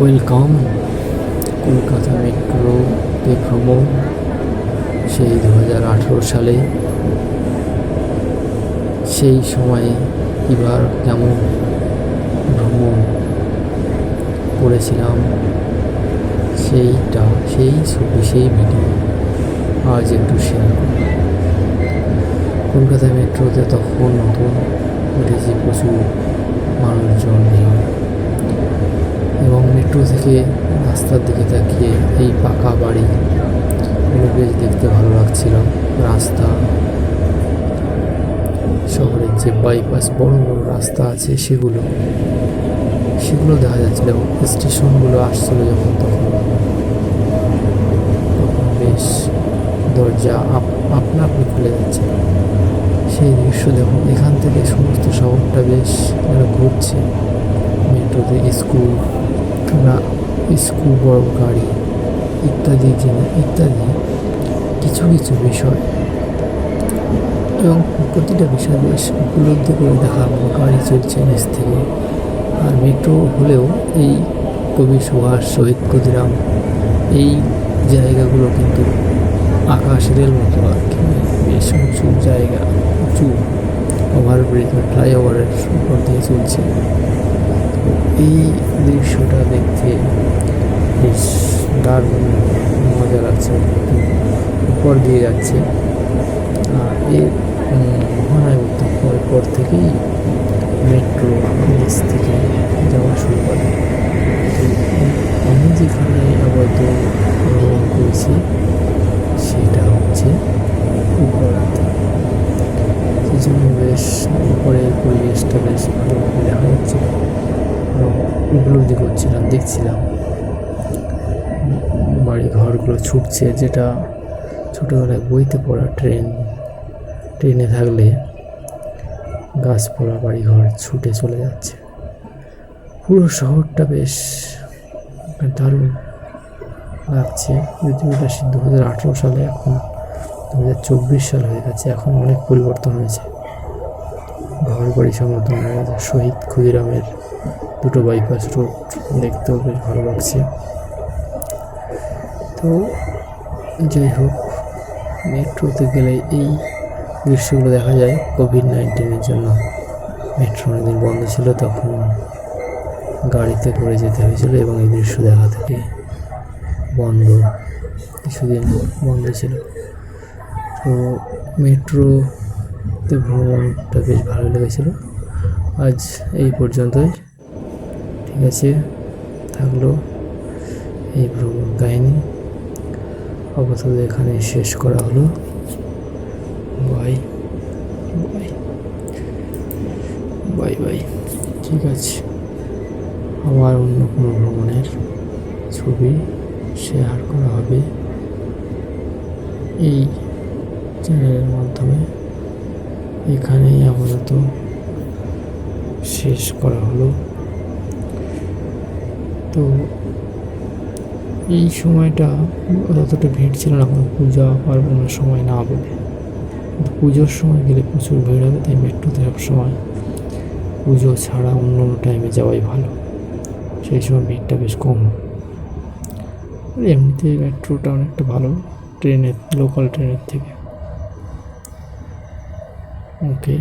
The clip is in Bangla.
ওয়েলকাম কলকাতা মেট্রোতে ভ্রমণ, সেই দু হাজার আঠেরো সালে। সেই সময়ে এবার কেমন ভ্রমণ করেছিলাম, সেইটা, সেই ছবি, সেই ভিডিও আজ একটু শেয়ার করব। কলকাতা মেট্রোতে তখন নতুন উঠেছে প্রচুর মানুষজন ভিড় এবং মেট্রো থেকে রাস্তার দিকে তাকিয়ে এই পাকা বাড়ি বেশ দেখতে ভালো লাগছিল। রাস্তা, শহরের যে বাইপাস বড় বড় রাস্তা আছে সেগুলো সেগুলো দেখা যাচ্ছিল স্টেশনগুলো আসছিল যখন তখন। তখন বেশ দরজা আপ- আপনা আপনি খুলে যাচ্ছে। সেই দৃশ্য দেখুন, এখান থেকে সমস্ত শহরটা বেশ ঘুরছে। মেট্রোতে স্কুল না স্কুল বড় গাড়ি ইত্যাদি জিনিস, ইত্যাদি কিছু কিছু বিষয়। এবং প্রতিটা বিষয় বেশ উপলব্ধি করে দেখা গেলো গাড়ি চলছে নিচ থেকে। আর মেট্রো হলেও এই কবি সুভাষ, শহীদ ক্ষুদিরাম এই জায়গাগুলো কিন্তু আকাশের মতো আর কি। বেশ উঁচু জায়গা, উঁচু ওভারব্রিজ ফ্লাইওভারের উপর দিয়ে চলছে। এই দৃশ্যটা দেখতে বেশ দারুণ মজা লাগছে। উপর দিয়ে যাচ্ছে। আর এর উম, মহানয় উত্তর পর থেকেই মেট্রো নিচ থেকে যাওয়া শুরু করে। আমি যেখানে আপাতত ভ্রমণ করেছি সেটা হচ্ছে উপরাতে সেই জন্য বেশ উপরের পরিবেশটা বেশ ভালোভাবে দেখা যাচ্ছে উপলব্ধি করছিলাম, দেখছিলাম। বাড়ি ঘরগুলো ছুটছে, যেটা ছোটোবেলায় বইতে পড়া ট্রেন, ট্রেনে থাকলে গাছপালা বাড়িঘর ছুটে চলে যাচ্ছে। পুরো শহরটা বেশ দারুণ লাগছে। এটা দু হাজার আঠেরো সালে, এখন দু হাজার চব্বিশ সাল হয়ে গেছে, এখন অনেক পরিবর্তন হয়েছে। ঘর বাড়ি সমর্থন হয়ে গেছে। শহীদ ক্ষুদিরামের দুটো বাইপাস রোড দেখতেও বেশ ভালো লাগছে। তো যাই হোক, মেট্রোতে গেলে এই দৃশ্যগুলো দেখা যায় কোভিড নাইন্টিনের জন্য। মেট্রো অনেকদিন বন্ধ ছিল, তখন গাড়িতে করে যেতে হয়েছিল এবং এই দৃশ্য দেখা থেকে বন্ধ, কিছুদিন বন্ধ ছিল। তো মেট্রোতে ভ্রমণটা বেশ ভালো লেগেছিল। আজ এই পর্যন্তই। আছে থাকল এই ভ্রমণ কাহিনী। আপাতত এখানে শেষ করা হলো। বাই বাই বাই বাই ঠিক আছে। আবার অন্য কোনো ভ্রমণের ছবি শেয়ার করা হবে এই চ্যানেলের মাধ্যমে। এখানেই আপাতত শেষ করা হলো। তো এই সময়টা অতটা ভিড় ছিল না, কোনো পূজা পার্বণের সময় না বলে। কিন্তু পুজোর সময় গেলে প্রচুর ভিড় হবে, তাই মেট্রোতে সব সময় পুজো ছাড়া অন্য অন্য টাইমে যাওয়াই ভালো। সেই সময় ভিড়টা বেশ কম। এমনিতে মেট্রোটা অনেকটা ভালো, ট্রেনের লোকাল ট্রেনের থেকে। ওকে